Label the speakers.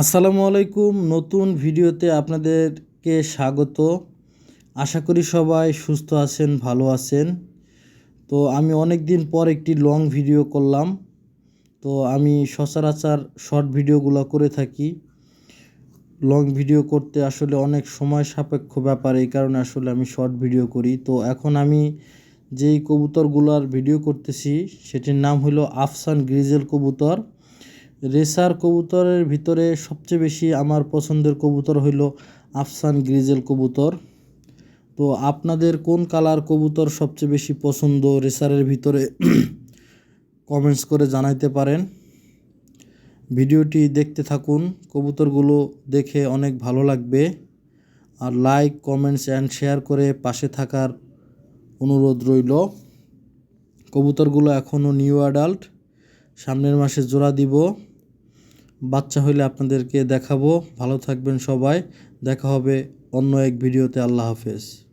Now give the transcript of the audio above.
Speaker 1: আসসালামু আলাইকুম। নতুন ভিডিওতে আপনাদেরকে স্বাগত। আশা করি সবাই সুস্থ আছেন, ভালো আছেন। তো আমি অনেক দিন পর একটি লং ভিডিও করলাম। তো আমি সচরাচর শর্ট ভিডিওগুলো করে থাকি। লং ভিডিও করতে আসলে অনেক সময় সাপেক্ষ ব্যাপার, এই কারণে আসলে আমি শর্ট ভিডিও করি। তো এখন আমি যেই কবুতরগুলোর ভিডিও করতেছি, সেটির নাম হলো আফসান গ্রিজেল কবুতর। রেসার কবুতরের ভিতরে সবচেয়ে বেশি আমার পছন্দের কবুতর হইল আফসান গ্রিজেল কবুতর। তো আপনাদের কোন কালার কবুতর সবচেয়ে বেশি পছন্দ রেসারের ভিতরে কমেন্টস করে জানাইতে পারেন। ভিডিওটি দেখতে থাকুন, কবুতরগুলো দেখে অনেক ভালো লাগবে। আর লাইক, কমেন্টস অ্যান্ড শেয়ার করে পাশে থাকার অনুরোধ রইল। কবুতরগুলো এখনও নিউ অ্যাডাল্ট, সামনের মাসে জোড়া দিব। বাচ্চা হইলে আপনাদেরকে দেখাবো। ভালো থাকবেন সবাই। দেখা হবে অন্য এক ভিডিওতে। আল্লাহ হাফেজ।